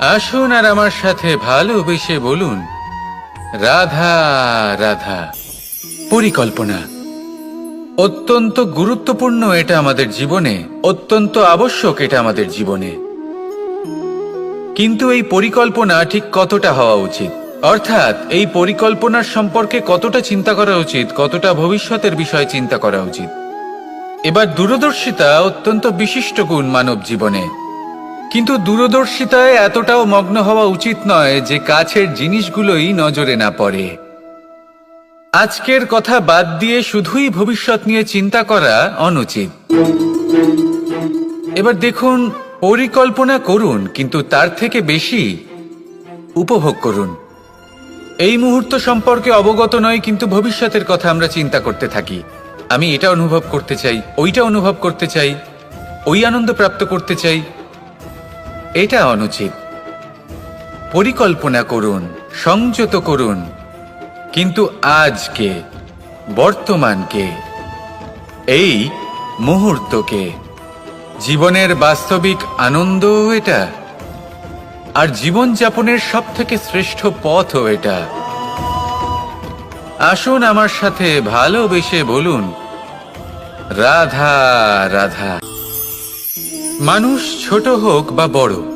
আসুন আর আমার সাথে ভালোবেসে বলুন। রাধা রাধা। পরিকল্পনা। অত্যন্ত গুরুত্বপূর্ণ এটা আমাদের জীবনে, অত্যন্ত আবশ্যক এটা আমাদের জীবনে। কিন্তু এই পরিকল্পনা ঠিক কতটা হওয়া উচিত? অর্থাৎ, এই পরিকল্পনার সম্পর্কে কতটা চিন্তা করা উচিত, কতটা ভবিষ্যতের বিষয়ে চিন্তা করা উচিত? এবার দূরদর্শিতা অত্যন্ত বিশিষ্ট গুণ মানব জীবনে। কিন্তু দূরদর্শিতায় এতটাও মগ্ন হওয়া উচিত নয় যে কাছের জিনিসগুলোই নজরে না পড়ে। আজকের কথা বাদ দিয়ে শুধুই ভবিষ্যৎ নিয়ে চিন্তা করা অনুচিত। এবার দেখুন, পরিকল্পনা করুন, কিন্তু তার থেকে বেশি উপভোগ করুন। এই মুহূর্ত সম্পর্কে অবগত নয় কিন্তু ভবিষ্যতের কথা আমরা চিন্তা করতে থাকি। আমি এটা অনুভব করতে চাই, ওইটা অনুভব করতে চাই, ওই আনন্দ প্রাপ্ত করতে চাই এটা অনুচিত। পরিকল্পনা করুন, সংযত করুন। কিন্তু আজকে, বর্তমানকে, এই মুহূর্তকে, জীবনের বাস্তবিক আনন্দ এটা, আর জীবনযাপনের সব থেকে শ্রেষ্ঠ পথও এটা। আসুন আমার সাথে ভালোবেসে বলুন, রাধা রাধা। মানুষ ছোট হোক বা বড়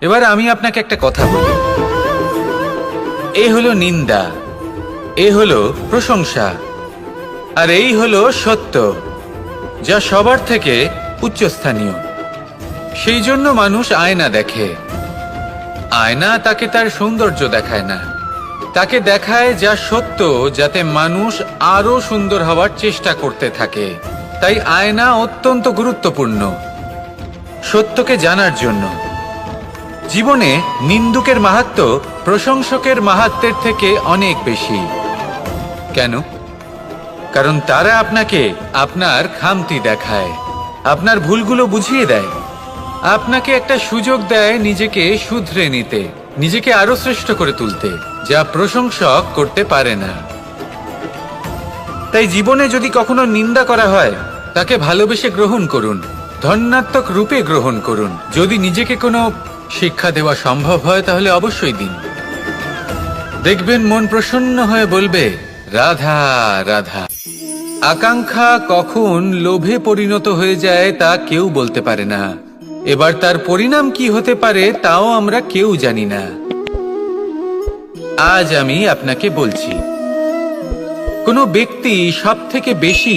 এবার আমি আপনাকে একটা কথা বলি। এ হলো নিন্দা, এ হলো প্রশংসা, আর এই হলো সত্য, যা সবার থেকে উচ্চস্থানীয়। সেই জন্য মানুষ আয়না দেখে। আয়না তাকে তার সৌন্দর্য দেখায় না। তাকে দেখায় যা সত্য, যাতে মানুষ আরও সুন্দর হওয়ার চেষ্টা করতে থাকে। তাই আয়না অত্যন্ত গুরুত্বপূর্ণ। সত্যকে জানার জন্য। জীবনে নিন্দুকের মাহাত্ম প্রশংসকের মাহাত্মের থেকে অনেক বেশি। কেন? কারণ তারা আপনাকে আপনার খামতি দেখায়, আপনার ভুলগুলো বুঝিয়ে দেয়। আপনাকে একটা সুযোগ দেয় নিজেকে শুধরে নিতে, নিজেকে আরও শ্রেষ্ঠ করে তুলতে, যা প্রশংসক করতে পারে না। তাই জীবনে যদি কখনো নিন্দা করা হয়, তাকে ভালোবেসে গ্রহণ করুন ধন্যাত্মক রূপে গ্রহণ করুন। যদি নিজেকে কোনো শিক্ষা দেওয়া সম্ভব হয় তাহলে অবশ্যই দিন। দেখবেন মন প্রসন্ন হয়ে বলবে, রাধা রাধা। আকাঙ্ক্ষা কখন লোভে পরিণত হয়ে যায় তা কেউ বলতে পারে না। এবার তার পরিণাম কি হতে পারে তাও আমরা কেউ জানি না। আজ আমি আপনাকে বলছি, কোনো ব্যক্তি সব থেকে বেশি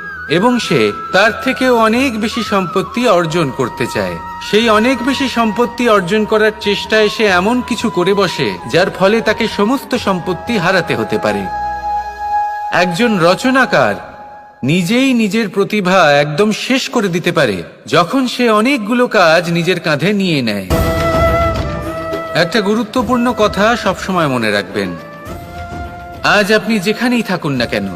এবং সে তার থেকেও অনেক বেশি সম্পত্তি অর্জন করতে চায়। সেই অনেক বেশি সম্পত্তি অর্জন করার চেষ্টায় সে এমন কিছু করে বসে, যার ফলে তাকে সমস্ত সম্পত্তি হারাতে হতে পারে। একজন রচনাকার নিজেই নিজের প্রতিভা একদম শেষ করে দিতে পারে, যখন সে অনেকগুলো কাজ নিজের কাঁধে নিয়ে নেয়। একটা গুরুত্বপূর্ণ কথা সবসময় মনে রাখবেন। আজ আপনি যেখানেই থাকুন না কেন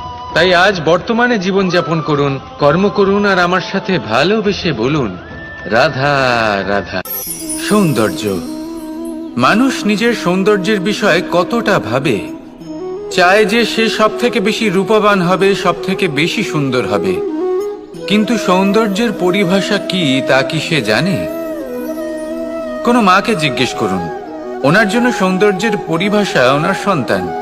তাই আজ বর্তমানে জীবনযাপন করুন, কর্ম করুন আর আমার সাথে ভালোবেসে বলুন, রাধা রাধা। সৌন্দর্য। মানুষ নিজের সৌন্দর্যের বিষয়ে কতটা ভাবে, চায় যে সে সব থেকে বেশি রূপবান হবে সব থেকে বেশি সুন্দর হবে। কিন্তু সৌন্দর্যের পরিভাষা কি, তা কি সে জানে? কোনো মাকে জিজ্ঞেস করুন। ওনার জন্য সৌন্দর্যের পরিভাষা ওনার সন্তান।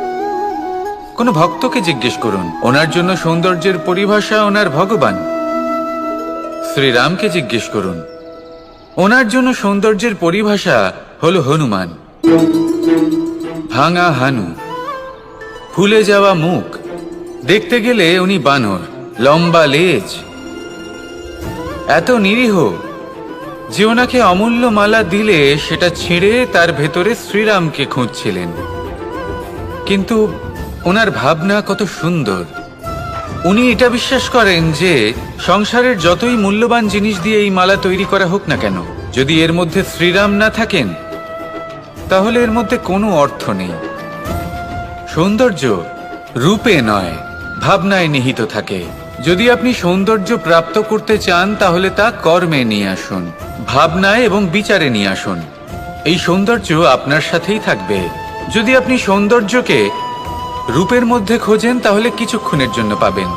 কোনো ভক্তকে জিজ্ঞেস করুন। ওনার জন্য সৌন্দর্যের পরিভাষা ওনার ভগবান। শ্রীরামকে জিজ্ঞেস করুন। ওনার জন্য সৌন্দর্যের পরিভাষা হল হনুমান। ভাঙা হানু, ফুলে যাওয়া মুখ, দেখতে গেলে উনি বানর, লম্বা লেজ। এত নিরীহ যে ওনাকে অমূল্য মালা দিলে সেটা ছিঁড়ে তার ভেতরে শ্রীরামকে খুঁজছিলেন। কিন্তু ওনার ভাবনা কত সুন্দর। উনি এটা বিশ্বাস করেন যে, সংসারের যতই মূল্যবান জিনিস দিয়ে এই মালা তৈরি করা হোক না কেন, যদি এর মধ্যে শ্রীরাম না থাকেন, তাহলে এর মধ্যে কোনো অর্থ নেই। সৌন্দর্য রূপে নয়, ভাবনায় নিহিত থাকে। যদি আপনি সৌন্দর্য প্রাপ্ত করতে চান, তাহলে তা কর্মে নিয়ে আসুন, ভাবনায় এবং বিচারে নিয়ে আসুন। এই সৌন্দর্য আপনার সাথেই থাকবে। যদি আপনি সৌন্দর্যকে রূপের মধ্যে খোঁজেন, তাহলে কিছুক্ষণের জন্য পাবেন।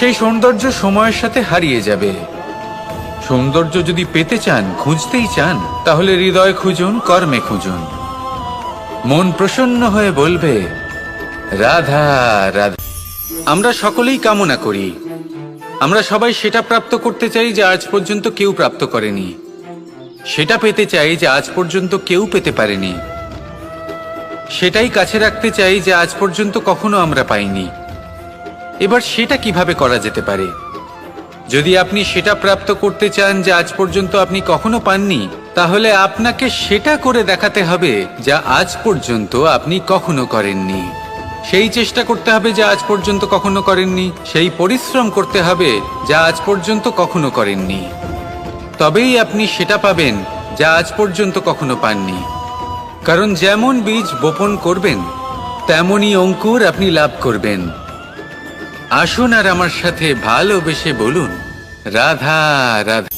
সেই সৌন্দর্য সময়ের সাথে হারিয়ে যাবে। সৌন্দর্য যদি পেতে চান, খুঁজতেই চান, তাহলে হৃদয় খুঁজুন, কর্মে খুঁজুন। মন প্রসন্ন হয়ে বলবে, রাধা রাধা। আমরা সকলেই কামনা করি। আমরা সবাই সেটা প্রাপ্ত করতে চাই যে আজ পর্যন্ত কেউ প্রাপ্ত করেনি। সেটা পেতে চাই যে আজ পর্যন্ত কেউ পেতে পারেনি। সেটাই কাছে রাখতে চাই যে আজ পর্যন্ত কখনো আমরা পাইনি। এবার সেটা কীভাবে করা যেতে পারে? যদি আপনি সেটা প্রাপ্ত করতে চান যে আজ পর্যন্ত আপনি কখনো পাননি, তাহলে আপনাকে সেটা করে দেখাতে হবে যা আজ পর্যন্ত আপনি কখনো করেননি। সেই চেষ্টা করতে হবে যা আজ পর্যন্ত কখনো করেননি, সেই পরিশ্রম করতে হবে যা আজ পর্যন্ত কখনো করেননি। তবেই আপনি সেটা পাবেন যা আজ পর্যন্ত কখনো পাননি। কারণ যেমন বীজ বপন করবেন, তেমনই অঙ্কুর আপনি লাভ করবেন। আসুন আর আমার সাথে ভালোবেসে বলুন, রাধা রাধা।